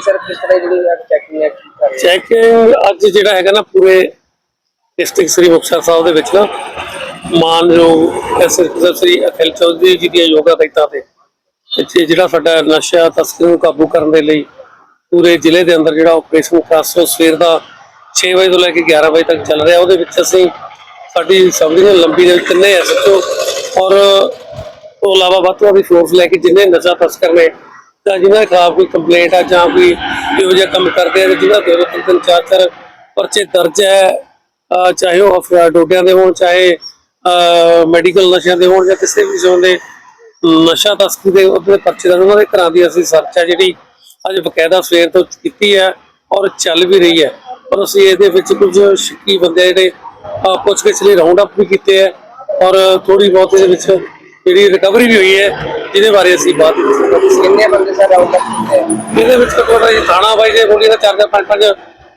Sir, ਕਿਸ ਤਰ੍ਹਾਂ ਜਿਹੜੀ ਚੈਕਿੰਗ ਹੈ, ਕੀ ਕਰ ਰਹੇ ਚੈਕਿੰਗ ਅੱਜ ਜਿਹੜਾ ਹੈਗਾ ਨਾ ਪੂਰੇ ਡਿਸਟ੍ਰਿਕਟ ਸ੍ਰੀ ਮੁਕਤਸਰ ਸਾਹਿਬ ਦੇ ਵਿੱਚ ਨਾ ਮਾਨਯੋਗ ਐਸਐਸਪੀ ਸ੍ਰੀ ਅਖਿਲ ਚੌਧਰੀ ਜੀ ਦੀਆਂ ਯੋਗਾ ਹਦਾਇਤਾਂ ਤੇ। ਇੱਥੇ ਜਿਹੜਾ ਸਾਡਾ ਨਸ਼ਾ ਤਸਕਰੀ ਨੂੰ ਕਾਬੂ ਕਰਨ ਦੇ ਲਈ ਪੂਰੇ ਜ਼ਿਲ੍ਹੇ ਦੇ ਅੰਦਰ ਜਿਹੜਾ ਆਪਰੇਸ਼ਨ ਖਾਸੋ ਸਵੇਰ ਦਾ 6 ਵਜੇ ਤੋਂ ਲੈ ਕੇ 11 ਵਜੇ ਤੱਕ ਚੱਲ ਰਿਹਾ। ਉਹਦੇ ਵਿੱਚ ਅਸੀਂ ਸਾਡੀ ਸਭ ਦੀ ਲੰਬੀ ਦੇ ਵਿੱਚ ਐਸਐਚਓ ਔਰ ਤੋਂ ਇਲਾਵਾ ਵੱਧ ਤੋਂ ਵੱਧ ਫੋਰਸ ਲੈ ਕੇ ਜਿੰਨੇ ਨਸ਼ਾ ਤਸਕਰ ਨੇ ਤਾਂ ਜਿਨ੍ਹਾਂ ਦੇ ਖਿਲਾਫ ਕੋਈ ਕੰਪਲੇਂਟ ਆ ਜਾਂ ਕੋਈ ਇਹੋ ਜਿਹਾ ਕੰਮ ਕਰਦੇ ਆ ਤੇ ਜਿਹਨਾਂ ਦੇ ਦੋ ਤਿੰਨ ਚਾਰ ਚਾਰ ਪਰਚੇ ਦਰਜ ਹੈ ਚਾਹੇ ਉਹ ਡੋਡਿਆਂ ਦੇ ਹੋਣ, ਚਾਹੇ ਮੈਡੀਕਲ ਨਸ਼ਿਆਂ ਦੇ ਹੋਣ ਜਾਂ ਕਿਸੇ ਵੀ ਜ਼ੋਨ ਦੇ ਨਸ਼ਾ ਤਸਕਰੀ ਦੇ ਉਹਦੇ ਪਰਚੇ ਦਾ ਉਹਨਾਂ ਦੇ ਘਰਾਂ ਦੀ ਅਸੀਂ ਸਰਚ ਹੈ ਜਿਹੜੀ ਅੱਜ ਬਕਾਇਦਾ ਸਵੇਰ ਤੋਂ ਕੀਤੀ ਹੈ ਔਰ ਚੱਲ ਵੀ ਰਹੀ ਹੈ। ਔਰ ਅਸੀਂ ਇਹਦੇ ਵਿੱਚ ਕੁਝ ਸ਼ੱਕੀ ਬੰਦੇ ਜਿਹੜੇ ਅਹ ਪੁੱਛਗਿੱਛ ਲਈ ਰਾਉਂਡ ਅਪ ਵੀ ਕੀਤੇ ਹੈ ਔਰ ਥੋੜੀ ਬਹੁਤ ਇਹਦੇ ਵਿੱਚ ਜਿਹੜੀ ਰਿਕਵਰੀ ਵੀ ਹੋਈ ਹੈ ਜਿਹਦੇ ਬਾਰੇ ਅਸੀਂ ਬਾਅਦ ਵਿੱਚ ਦੱਸਾਂਗੇ। ਕਿੰਨੇ ਬੰਦੇ ਸਰ ਅਪ ਕੀਤੇ ਹੈ? ਇਹਦੇ ਵਿੱਚ ਤਾਂ ਤੁਹਾਡਾ ਜੀ ਥਾਣਾ ਬਾਈ ਦੇ ਗੋਲੀ ਦਾ ਚਾਰ ਚਾਰ ਪੰਜ ਪੰਜ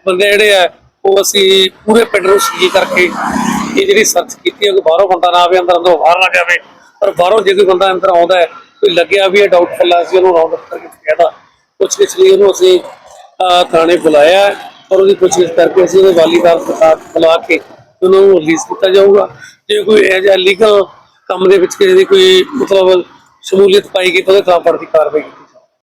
ਬੰਦੇ ਜਿਹੜੇ ਆ ਉਹ ਅਸੀਂ ਪੂਰੇ ਪਿੰਡ ਨੂੰ ਸੀ ਕਰਕੇ ਇਹ ਜਿਹੜੀ ਸਰਚ ਕੀਤੀ ਹੈ ਕਿ ਬਾਹਰੋਂ ਬੰਦਾ ਨਾ ਆਵੇ ਅੰਦਰ ਅੰਦਰੋਂ ਬਾਹਰ ਨਾ ਜਾਵੇ ਪਰ ਬਾਹਰੋਂ ਜੇ ਕੋਈ ਬੰਦਾ ਅੰਦਰ ਆਉਂਦਾ ਹੈ ਕੋਈ ਲੱਗਿਆ ਵੀ ਇਹ ਡਾਊਟਫੁਲ ਹੈ ਅਸੀਂ ਉਹਨੂੰ ਰਾਉਂਡ ਅਪ ਕਰਕੇ ਕਹਿਦਾ ਕੁਛ ਕਿਸ ਲਈ ਉਹਨੂੰ ਅਸੀਂ ਥਾਣੇ ਬੁਲਾਇਆ ਔਰ ਉਹਦੀ ਪੁੱਛਗਿੱਛ ਕਰਕੇ ਅਸੀਂ ਉਹਦੇ ਵਾਲੀਦਾਰ ਸਰਕਾਰ ਬੁਲਾ ਕੇ ਉਹਨੂੰ ਰਿਲੀਜ਼ ਕੀਤਾ ਜਾਊਗਾ ਜੇ ਕੋਈ ਇਹ ਜਿਹਾ ਲੀਗਲ ਕੰਮ ਦੇ ਵਿੱਚ ਕਿਸੇ ਦੀ ਕੋਈ ਮਤਲਬ ਸ਼ਮੂਲੀਅਤ ਪਾਈ ਗਈ ਤਾਂ ਉਹਦੇ ਖਿਲਾਫ ਬਣਦੀ ਕਾਰਵਾਈ ਕੀਤੀ।